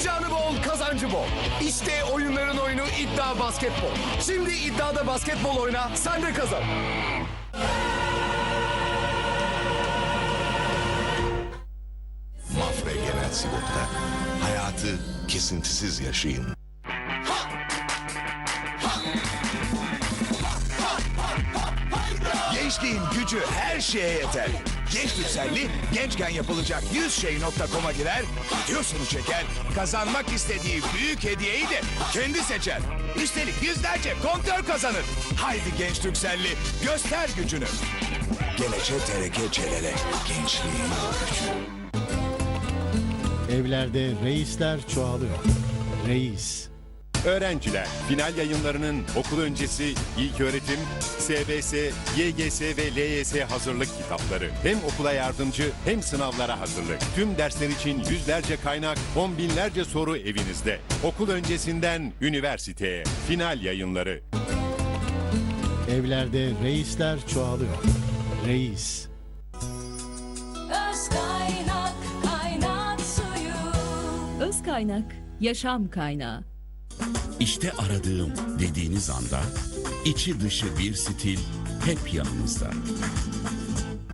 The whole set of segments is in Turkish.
Heyecanı bol, kazancı bol. İşte oyunların oyunu iddia basketbol. Şimdi iddiada basketbol oyna, sen de kazan. Mafra Genel Sigorta. Hayatı kesintisiz yaşayın. Gençliğin gücü her şeye yeter. Genç Yükselli gençken yapılacak 100 şey.com'a girer, videosunu çeker, kazanmak istediği büyük hediyeyi de kendi seçer. Üstelik yüzlerce kontör kazanır. Haydi genç Yükselli göster gücünü. Gelece tereke çelele gençliğin gücü. Evlerde reisler çoğalıyor. Reis. Öğrenciler, final yayınlarının okul öncesi, ilk öğretim, SBS, YGS ve LYS hazırlık kitapları. Hem okula yardımcı hem sınavlara hazırlık. Tüm dersler için yüzlerce kaynak, on binlerce soru evinizde. Okul öncesinden üniversiteye. Final yayınları. Evlerde reisler çoğalıyor. Reis. Öz kaynak, kaynak suyu. Öz kaynak, yaşam kaynağı. İşte aradığım dediğiniz anda içi dışı bir stil hep yanınızda.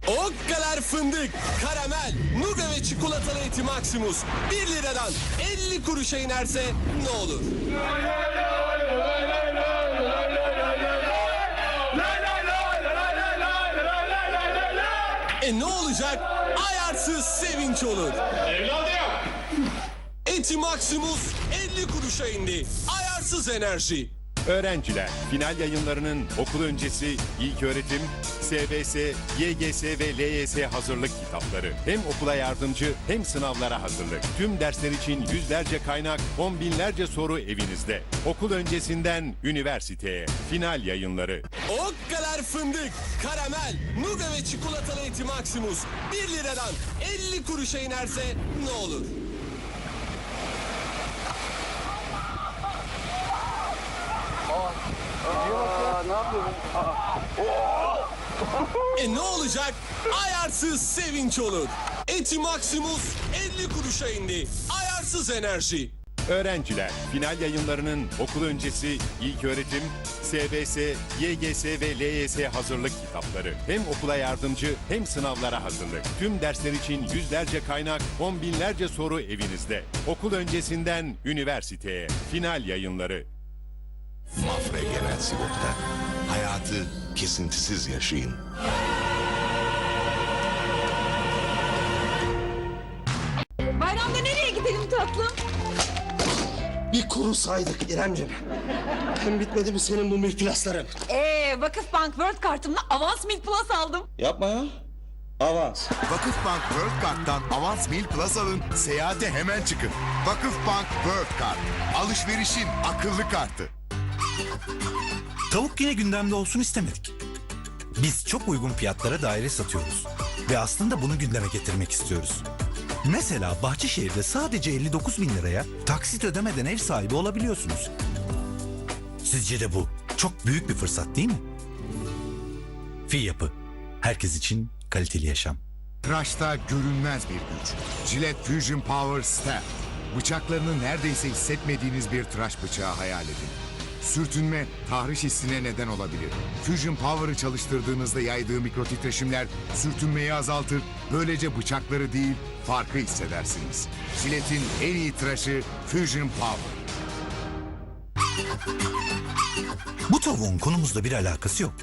O kadar fındık, karamel, nuga ve çikolatalı eti Maximus 1 liradan 50 kuruşa inerse ne olur? E ne olacak? Ayarsız sevinç olur. Eti Maximus 50 kuruşa indi. Ayarsız enerji. Öğrenciler, final yayınlarının okul öncesi, ilk öğretim, SBS, YGS ve LYS hazırlık kitapları. Hem okula yardımcı hem sınavlara hazırlık. Tüm dersler için yüzlerce kaynak, on binlerce soru evinizde. Okul öncesinden üniversiteye. Final yayınları. O kadar fındık, karamel, nuga ve çikolatalı eti Maximus 1 liradan 50 kuruşa inerse ne olur? E ne olacak? Ayarsız sevinç olur. Eti Maximus 50 kuruşa indi. Ayarsız enerji. Öğrenciler, final yayınlarının okul öncesi, ilk öğretim, SBS, YGS ve LYS hazırlık kitapları. Hem okula yardımcı hem sınavlara hazırlık. Tüm dersler için yüzlerce kaynak, on binlerce soru evinizde. Okul öncesinden üniversiteye. Final yayınları. Mafra Genel Sigorta. Hayatı kesintisiz yaşayın. Bayramda nereye gidelim tatlım? Bir kurusaydık İremciğim. Hem bitmedi mi senin bu mülkülasların? Ee, Vakıfbank World kartımla avans Milk Plus aldım. Yapma ya. Avans. Vakıfbank World Card'dan Avans Mil Plus alın, seyahate hemen çıkın. Vakıfbank World Card, alışverişin akıllı kartı. Tavuk yine gündemde olsun istemedik. Biz çok uygun fiyatlara daire satıyoruz. Ve aslında bunu gündeme getirmek istiyoruz. Mesela Bahçeşehir'de sadece 59 bin liraya taksit ödemeden ev sahibi olabiliyorsunuz. Sizce de bu çok büyük bir fırsat değil mi? Fi yapı. Herkes için kaliteli yaşam. Tıraşta görünmez bir güç. Gillette Fusion Power Step. Bıçaklarını neredeyse hissetmediğiniz bir tıraş bıçağı hayal edin. Sürtünme, tahriş hissine neden olabilir. Fusion Power'ı çalıştırdığınızda yaydığı mikrotitreşimler sürtünmeyi azaltır. Böylece bıçakları değil, farkı hissedersiniz. Gillette'in en iyi tıraşı Fusion Power. Bu tavuğun konumuzla bir alakası yok.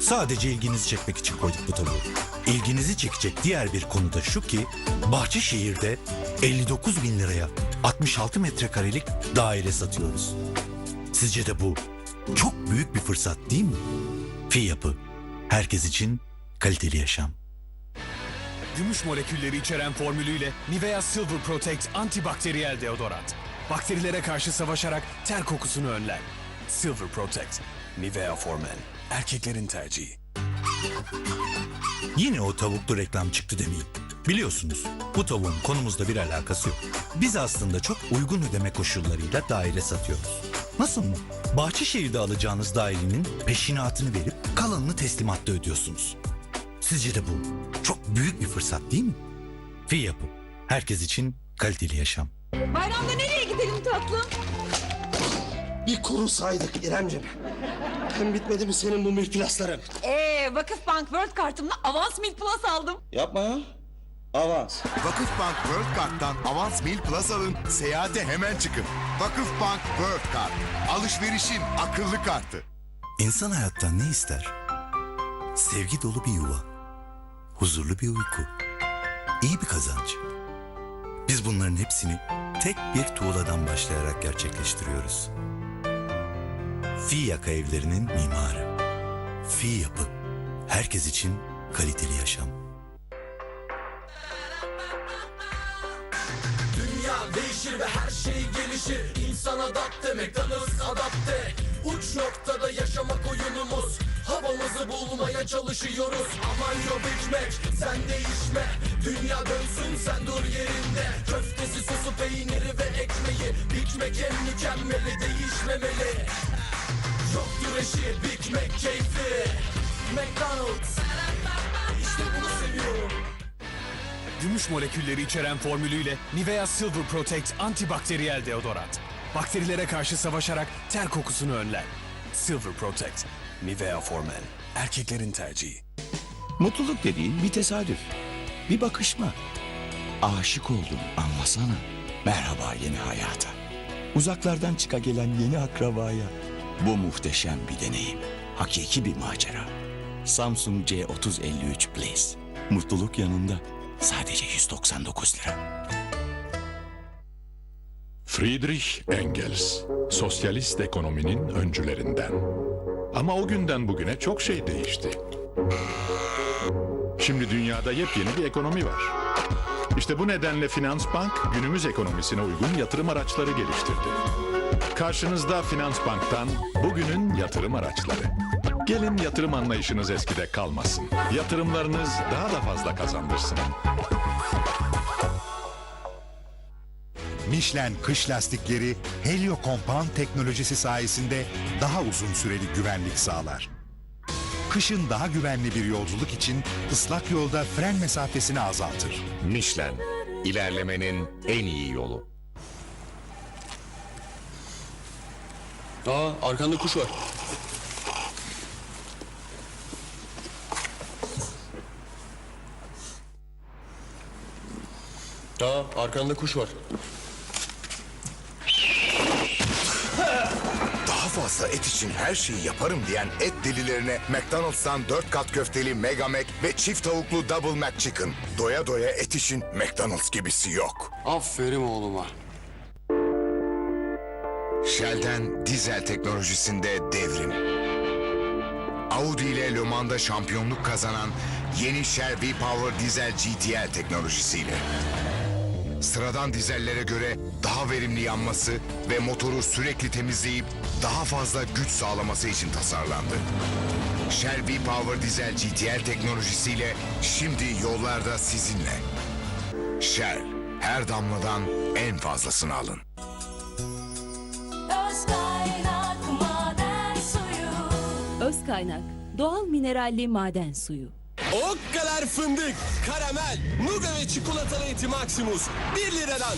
Sadece ilginizi çekmek için koyduk bu tavuğu. İlginizi çekecek diğer bir konu da şu ki Bahçeşehir'de 59 bin liraya 66 metrekarelik daire satıyoruz. Sizce de bu çok büyük bir fırsat değil mi? Fi yapı. Herkes için kaliteli yaşam. Gümüş molekülleri içeren formülüyle Nivea Silver Protect antibakteriyel deodorant. Bakterilere karşı savaşarak ter kokusunu önler. Silver Protect. Nivea For Men. Erkeklerin tercihi. Yine o tavuklu reklam çıktı demeyin. Biliyorsunuz bu tavuğun konumuzla bir alakası yok. Biz aslında çok uygun ödeme koşullarıyla daire satıyoruz. Nasıl mı? Bahçeşehir'de alacağınız dairenin peşinatını verip kalanını teslimatta ödüyorsunuz. Sizce de bu çok büyük bir fırsat değil mi? Fi yapı. Herkes için kaliteli yaşam. Bayramda nereye gidelim tatlım? Bir kuru saydık İremcim. Hem bitmedi mi senin bu mülkülasların? Ee, Vakıfbank World kartımla Avans Mil Plus aldım. Yapma ya. Avans. Vakıfbank World Card'dan Avans Mil Plus alın, seyahate hemen çıkın. Vakıfbank World Card. Alışverişin akıllı kartı. İnsan hayattan ne ister? Sevgi dolu bir yuva. Huzurlu bir uyku. iyi bir kazanç. Biz bunların hepsini tek bir tuğladan başlayarak gerçekleştiriyoruz. Fi Yaka evlerinin mimarı. Fi Yapı. Herkes için kaliteli yaşam. Ve her şey gelişir. İnsan adapte, McDonald's adapte. Uç noktada yaşamak oyunumuz. Havamızı bulmaya çalışıyoruz. Aman yo Big Mac, sen değişme Dünya dönsün sen dur yerinde. Köftesi, sosu, peyniri ve ekmeği Big Mac en mükemmeli değişmemeli. Yoktur eşi Big Mac keyfi. McDonald's. İşte bunu seviyorum Gümüş molekülleri içeren formülüyle Nivea Silver Protect antibakteriyel deodorant. Bakterilere karşı savaşarak ter kokusunu önler. Silver Protect. Nivea For Men. Erkeklerin tercihi. Mutluluk dediğin bir tesadüf. Bir bakışma. Aşık oldum anlasana. Merhaba yeni hayata. Uzaklardan çıka gelen yeni akrabaya. Bu muhteşem bir deneyim. Hakiki bir macera. Samsung C3053 Blaze. Mutluluk yanında. Sadece 199 lira. Friedrich Engels, sosyalist ekonominin öncülerinden. Ama o günden bugüne çok şey değişti. Şimdi dünyada yepyeni bir ekonomi var. İşte bu nedenle Finansbank günümüz ekonomisine uygun yatırım araçları geliştirdi. Karşınızda Finansbank'tan bugünün yatırım araçları. Gelin yatırım anlayışınız eskide kalmasın. Yatırımlarınız daha da fazla kazandırsın. Michelin kış lastikleri Helio Compound teknolojisi sayesinde daha uzun süreli güvenlik sağlar. Kışın daha güvenli bir yolculuk için ıslak yolda fren mesafesini azaltır. Michelin, ilerlemenin en iyi yolu. Aa arkanda kuş var. Aa arkanda kuş var. Daha fazla et için her şeyi yaparım diyen et delilerine McDonald's'tan 4 kat köfteli Mega Mac ve çift tavuklu Double Mac Chicken. Doya doya et için McDonald's gibisi yok. Aferin oğluma. Shell'den dizel teknolojisinde devrim. Audi ile Le Mans'da şampiyonluk kazanan yeni Shell V-Power dizel GTL teknolojisiyle. Sıradan dizellere göre daha verimli yanması ve motoru sürekli temizleyip daha fazla güç sağlaması için tasarlandı. Shell V-Power dizel GTL teknolojisiyle şimdi yollarda sizinle. Shell, her damladan en fazlasını alın. Öz kaynak. Doğal mineralli maden suyu. O kadar fındık, karamel, nuga ve çikolatalı eti Maximus 1 liradan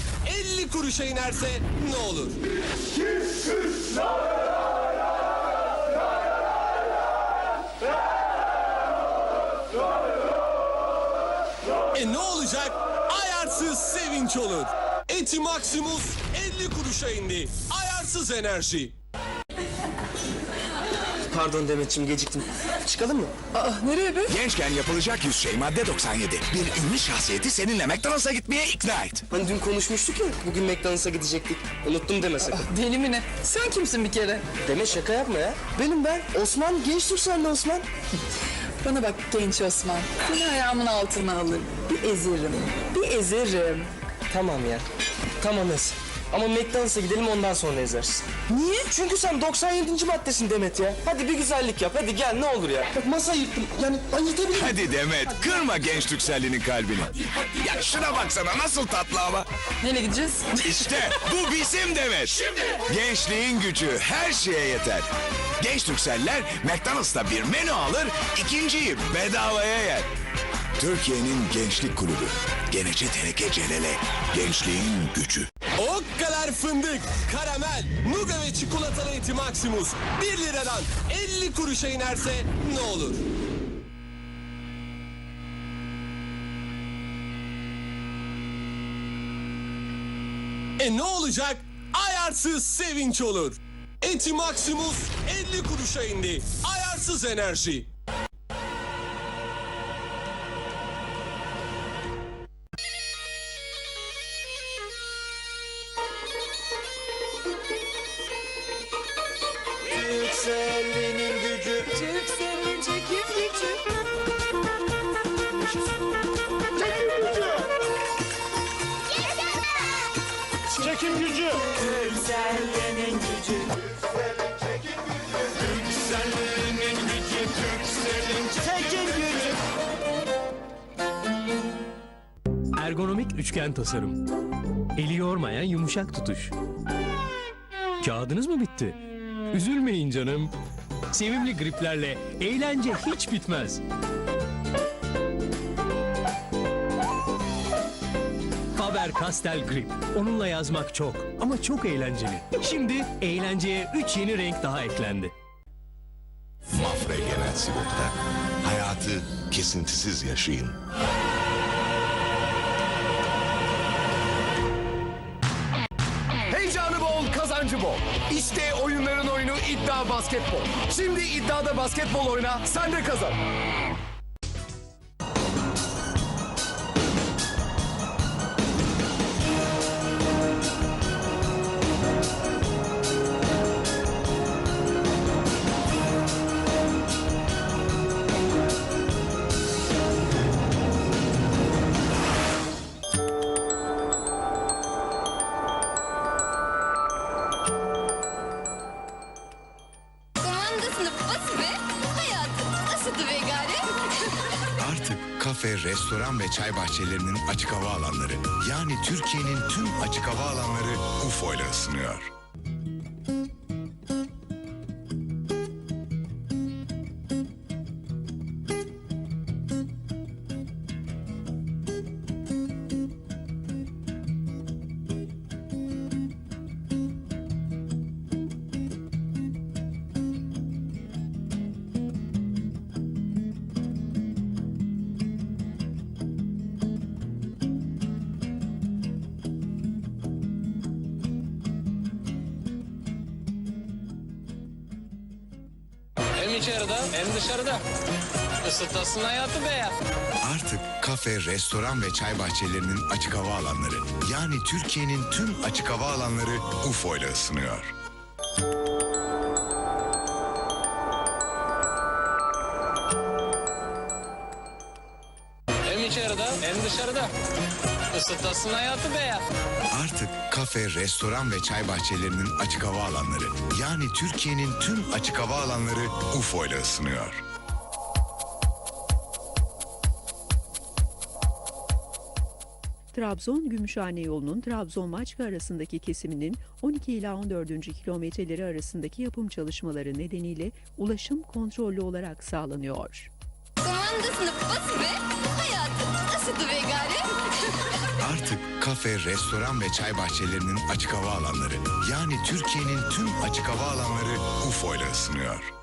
50 kuruşa inerse ne olur? E ne olacak? Ayarsız sevinç olur. Eti Maximus 50 kuruşa indi. Ayarsız enerji. Pardon Demetciğim geciktim. Çıkalım mı? Aa, nereye be? Gençken yapılacak yüz şey madde 97. Bir ünlü şahsiyeti seninle McDonald's'a gitmeye ikna et. Hani dün konuşmuştuk ya bugün McDonald's'a gidecektik. Unuttum deme sakın. Deli mi ne? Sen kimsin bir kere? Deme şaka yapma ya. Benim ben. Osman genç Türkcell'li Osman. Bana bak genç Osman. Seni ayağımın altına alır. Bir ezerim. Bir ezerim. Tamam ya. Tamam Ez. Ama McDonald's'a gidelim ondan sonra ezersin. Niye? Çünkü sen 97. maddesin Demet ya. Hadi bir güzellik yap. Hadi gel ne olur ya. Bak masa yırttım. Yani ben yırtabilirim. Hadi Demet kırma genç Türkcellinin kalbini. Ya şuna baksana nasıl tatlı ama. Nereye gideceğiz? İşte bu bizim Demet. Gençliğin gücü her şeye yeter. Genç Türkseller McDonald's'ta bir menü alır, ikinciyi bedavaya yer. Türkiye'nin gençlik kulübü. Genece Teneke Celele. Gençliğin gücü. Fındık, karamel, nuga ve çikolatalı eti Maximus 1 liradan 50 kuruşa inerse ne olur? E ne olacak? Ayarsız sevinç olur. Eti Maximus 50 kuruşa indi. Ayarsız enerji. Ergonomik üçgen tasarım. Eli yormayan yumuşak tutuş. Kağıdınız mı bitti? Üzülmeyin canım. Sevimli griplerle eğlence hiç bitmez. Faber-Castell Grip. Onunla yazmak çok ama çok eğlenceli. Şimdi eğlenceye 3 yeni renk daha eklendi. Mafra Genel Sigorta. Hayatı kesintisiz yaşayın. Bol. İşte oyunların oyunu iddia basketbol. Şimdi iddiada basketbol oyna, sen de kazan. Kafe, restoran ve çay bahçelerinin açık hava alanları yani Türkiye'nin tüm açık hava alanları UFO ile ısınıyor. İçeride hem dışarıda. Isıtasın hayatı be ya. Artık kafe, restoran ve çay bahçelerinin açık hava alanları yani Türkiye'nin tüm açık hava alanları UFO ile ısınıyor. Hem içeride hem dışarıda. Isıtasın hayatı be ya. Artık kafe, restoran ve çay bahçelerinin açık hava alanları yani Türkiye'nin tüm açık hava alanları UFO ile ısınıyor. Trabzon Gümüşhane yolunun Trabzon Maçka arasındaki kesiminin 12 ila 14. kilometreleri arasındaki yapım çalışmaları nedeniyle ulaşım kontrollü olarak sağlanıyor. Kumandasını bas ve hayatın ısıdı ve gari. Artık kafe, restoran ve çay bahçelerinin açık hava alanları yani Türkiye'nin tüm açık hava alanları UFO ile ısınıyor.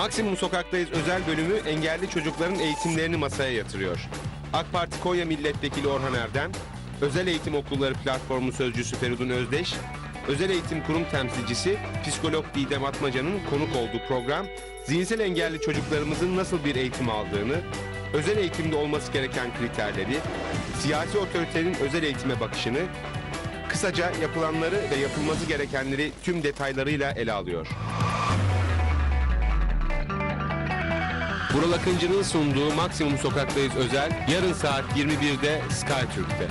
Maksimum Sokak'tayız özel bölümü engelli çocukların eğitimlerini masaya yatırıyor. AK Parti Konya Milletvekili Orhan Erdem, Özel Eğitim Okulları Platformu Sözcüsü Feridun Özdeş, Özel Eğitim Kurum Temsilcisi Psikolog Didem Atmaca'nın konuk olduğu program, zihinsel engelli çocuklarımızın nasıl bir eğitim aldığını, özel eğitimde olması gereken kriterleri, siyasi otoritenin özel eğitime bakışını, kısaca yapılanları ve yapılması gerekenleri tüm detaylarıyla ele alıyor. Vural Akıncı'nın sunduğu Maksimum Sokak'tayız özel yarın saat 21'de Sky Türk'te.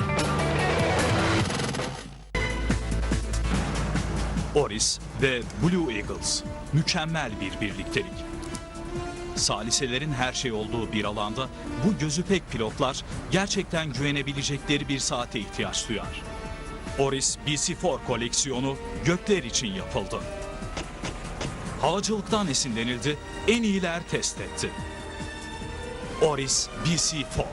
Oris ve Blue Eagles mükemmel bir birliktelik. Saliselerin her şey olduğu bir alanda bu gözü pek pilotlar gerçekten güvenebilecekleri bir saate ihtiyaç duyar. Oris BC4 koleksiyonu gökler için yapıldı. Havacılıktan esinlenildi, en iyiler test etti. Oris BC4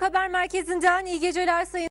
Haber Merkezi'nden iyi geceler sayın